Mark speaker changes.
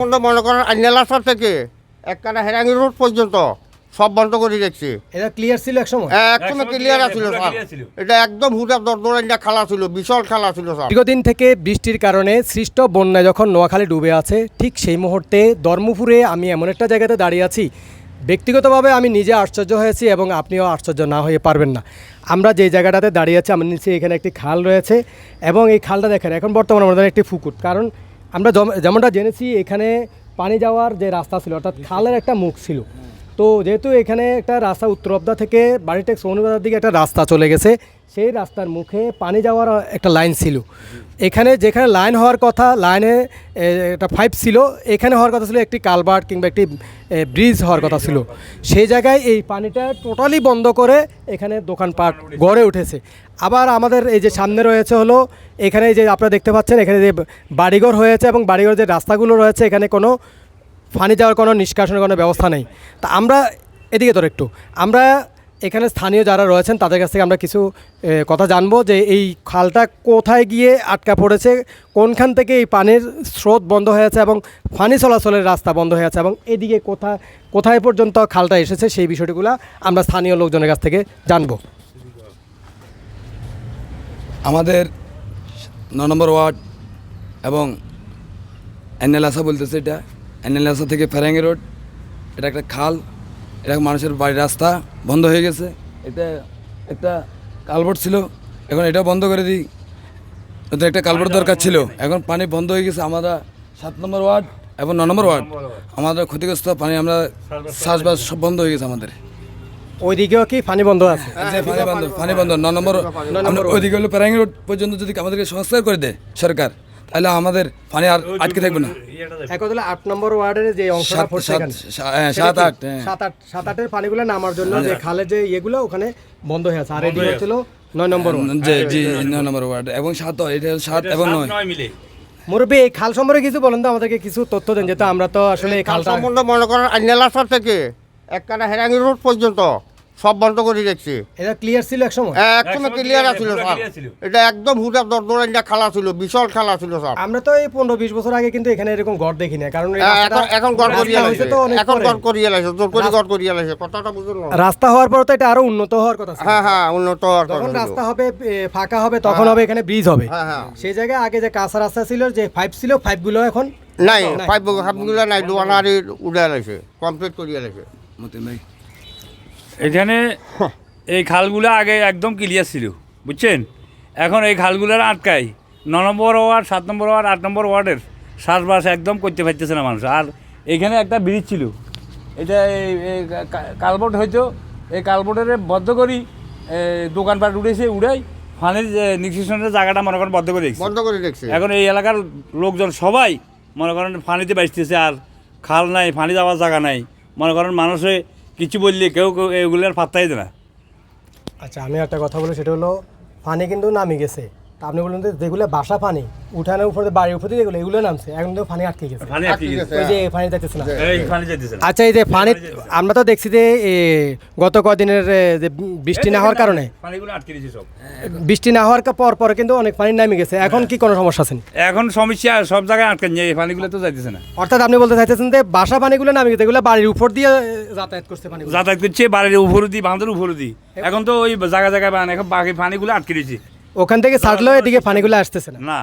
Speaker 1: বন্ধ মনে করেন আইনালাসর থেকে। একখানা হেরাঙ্গি রোড পর্যন্ত সব বন্ধ করে দেখছি
Speaker 2: এটা ক্লিয়ার ছিল এক সময়?
Speaker 1: একদম
Speaker 3: একসময়
Speaker 1: ক্লিয়ার আছিল স্যার।
Speaker 3: ছিল।
Speaker 1: এটা একদম হুদা দরদরাইনা খালা ছিল বিশাল খালা ছিল স্যার।
Speaker 2: দীর্ঘদিন থেকে বৃষ্টির কারণে সৃষ্ট বন্যা যখন নোয়াখালী ডুবে আছে ঠিক সেই মুহূর্তে ধর্মপুরে আমি এমন একটা জায়গাতে দাঁড়িয়ে আছি। ব্যক্তিগতভাবে আমি নিজে আশ্চর্য হয়েছি এবং আপনিও আশ্চর্য না হয়ে পারবেন না। আমরা যে জায়গাটাতে দাঁড়িয়ে আছি আমার নিচে এখানে একটি খাল রয়েছে এবং এই খালটা দেখেন এখন বর্তমানে আমাদের একটি পুকুর। কারণ আমরা যেমনটা জেনেছি এখানে পানি যাওয়ার যে রাস্তা ছিল অর্থাৎ খালের একটা মুখ ছিল। তো যেহেতু এখানে একটা রাস্তা উত্তরবদা থেকে বাড়িটেক সৌনিবাজার দিকে একটা রাস্তা চলে গেছে, সেই রাস্তার মুখে পানি যাওয়ার একটা লাইন ছিল। এখানে যেখানে লাইন হওয়ার কথা, লাইনে একটা পাইপ ছিল, এখানে হওয়ার কথা ছিল একটি কালভার্ট কিংবা একটি ব্রিজ হওয়ার কথা ছিল। সেই জায়গায় এই পানিটা টোটালি বন্ধ করে এখানে দোকানপাট গড়ে উঠেছে। আবার আমাদের এই যে সামনে রয়েছে হলো, এখানে যে আপনারা দেখতে পাচ্ছেন, এখানে যে বাড়িঘর হয়েছে এবং বাড়িঘর যে রাস্তাগুলো রয়েছে, এখানে কোনো পানি যাওয়ার কোনো নিষ্কাশনের কোনো ব্যবস্থা নেই। তা আমরা এদিকে তোর একটু। আমরা এখানে স্থানীয় যারা রয়েছেন, তাদের কাছ থেকে আমরা কিছু কথা জানব যে এই খালটা কোথায় গিয়ে আটকা পড়েছে, কোনখান থেকে এই পানির স্রোত বন্ধ হয়েছে এবং ফানি চলাচলের রাস্তা বন্ধ হয়েছে এবং এদিকে কোথা, কোথায় পর্যন্ত খালটা এসেছে সেই বিষয়টিগুলো আমরা স্থানীয় লোকজনের কাছ থেকে জানব।
Speaker 4: আমাদের ন নম্বর ওয়ার্ড এবং এনএলাসা বলতেছে এটা। এনএলাসা থেকে ফেরাঙ্গি রোড। এটা একটা খাল। এটা মানুষের বাড়ির রাস্তা বন্ধ হয়ে গেছে। এটা একটা কালভার্ট ছিল। এখন এটা বন্ধ করে দিই। ওদের একটা কালভার্ট দরকার ছিল। এখন পানি বন্ধ হয়ে গেছে। আমরা সাত নম্বর ওয়ার্ড এবং ন নম্বর ওয়ার্ড। আমাদের ক্ষতিগ্রস্ত পানি আমরা চাষবাস সব বন্ধ হয়ে গেছে আমাদের।
Speaker 2: ওইদিকেও কি পানি বন্ধ আছে?
Speaker 4: পানি বন্ধ পানি বন্ধ ন নম্বর ওইদিকে হলো প্যারাঙ্গি রোড পর্যন্ত যদি আমাদেরকে সংস্কার করে দেয় সরকার। তাহলে আমাদের পানি আর আটকে থাকবে না।
Speaker 2: এক হলো আট নম্বর ওয়ার্ডের যে অংশটা
Speaker 4: সাত
Speaker 2: পড়ছে
Speaker 4: সাত হ্যাঁ, আট হ্যাঁ।
Speaker 2: সাত আট সাত আটের পানিগুলো নামার জন্য যে খালের যে ইয়েগুলো ওখানে বন্ধ হয়ে আছে। আর এদিকে হচ্ছিল নয় নম্বর ওয়ার্ড।
Speaker 4: যে জি ন নম্বর ওয়ার্ড। এবং সাত এটা সাত এবং নয়।
Speaker 3: নয় মিলে।
Speaker 2: মুরব্বী এই খাল সম্পর্কে কিছু বলেন তো? আমাদেরকে কিছু তথ্য দেন যেহেতু আমরা তো আসলে এই
Speaker 1: খাল সম্বন্ধ মনে করেন আইনালাসর থেকে একখানা হেরাঙ্গি রোড পর্যন্ত। সব বন্ধ করে দেখছি
Speaker 2: এটা ক্লিয়ার ছিল এক সময়?
Speaker 1: একদম
Speaker 3: একসময়
Speaker 1: ক্লিয়ার আছিল স্যার এটা একদম হুদা দরদরাইনা খালা ছিল বিশাল খালা ছিল স্যার
Speaker 2: আমরা তো এই পনেরো বিশ বছর আগে কিন্তু এখানে এরকম ঘর দেখি না কারণ
Speaker 1: হ্যাঁ, এখন এখন
Speaker 2: রাস্তা
Speaker 1: করিয়া লাগছে
Speaker 2: তো
Speaker 1: এখন ঘর করিয়া লাগছে জোর করে গড় করিয়া লাগছে কথাটা বুঝুন না।
Speaker 2: রাস্তা হওয়ার পর তো এটা আরও উন্নত হওয়ার কথা ছিল।
Speaker 1: হ্যাঁ হ্যাঁ উন্নত হওয়ার কথা
Speaker 2: যখন রাস্তা হবে ফাঁকা হবে তখন হবে এখানে ব্রিজ হবে।
Speaker 1: হ্যাঁ হ্যাঁ।
Speaker 2: সেই জায়গায় আগে যে কাঁচা রাস্তা ছিল যে পাইপ ছিল পাইপগুলো এখন
Speaker 1: নাই
Speaker 2: নাই।
Speaker 1: হাফগুলা নাই দোকানারি উড়ে লাগছে কমপ্লিট করিয়া লাগছে
Speaker 4: মতিন ভাই
Speaker 3: এখানে এই খালগুলো আগে একদম ক্লিয়ার ছিল বুঝছেন? এখন এই খালগুলোর আটকাই ন নম্বর ওয়ার্ড সাত নম্বর ওয়ার্ড আট নম্বর ওয়ার্ডের শ্বাসবাস একদম করতে পারতেছে না মানুষ। আর এখানে একটা ব্রিজ ছিল। এটা এই কালবোর্ড হয়তো এই কালবোর্ডের বদ্ধ করি দোকানপাট উঠেছে উড়াই ফানির নিউট্রিশনের জায়গাটা মনে করেন বদ্ধ করে রেখেছে।
Speaker 1: বন্ধ করে দেখছে
Speaker 3: এখন এই এলাকার লোকজন সবাই মনে করেন ফানিতে বাঁচতেছে আর খাল নাই ফানি যাওয়ার জায়গা নাই। মনে করেন মানুষে কিছু বললে, কেউ কেউ এগুলোর পাত্তাই দেয় না।
Speaker 2: আচ্ছা আমি একটা কথা বলি, সেটা হলো পানি কিন্তু নামে গেছে। তা আপনি বললেন যে যেগুলো বাসা পানি উঠানের উপরে বাড়ির উপরে যেগুলো এগুলো নামছে এখন তো পানি আটকে গেছে।
Speaker 3: ফানি আটকে গেছে
Speaker 2: ওই যে পানি যাইতেছে না।
Speaker 3: এই ফানি যাইতেছে না।
Speaker 2: আচ্ছা এই যে পানি আমরা তো দেখছি যে গত কদিনের যে বৃষ্টি না হওয়ার কারণে।
Speaker 3: পানিগুলো আটকে সব।
Speaker 2: বৃষ্টি না হওয়ার পর পর কিন্তু অনেক পানি নামে গেছে। এখন কি কোনো সমস্যা আছে?
Speaker 3: এখন সমস্যা সব জায়গায় আটকে নিয়ে এই পানিগুলো তো যাইতেছে না।
Speaker 2: অর্থাৎ আপনি বলতে চাইতেছেন যে বাসা পানিগুলো নামে গেছে এগুলো বাড়ির উপর দিয়ে যাতায়াত করছে পানি
Speaker 3: যাতায়াত করছে বাড়ির উপরে দিয়ে বাঁধের উপরে দিয়ে। এখন তো ওই জায়গা জায়গায় বান এখন বাকি পানিগুলো আটকে দিয়েছে।
Speaker 2: ওখান থেকে ছাড়লেও এদিকে পানিগুলো আসতেছে না।
Speaker 3: না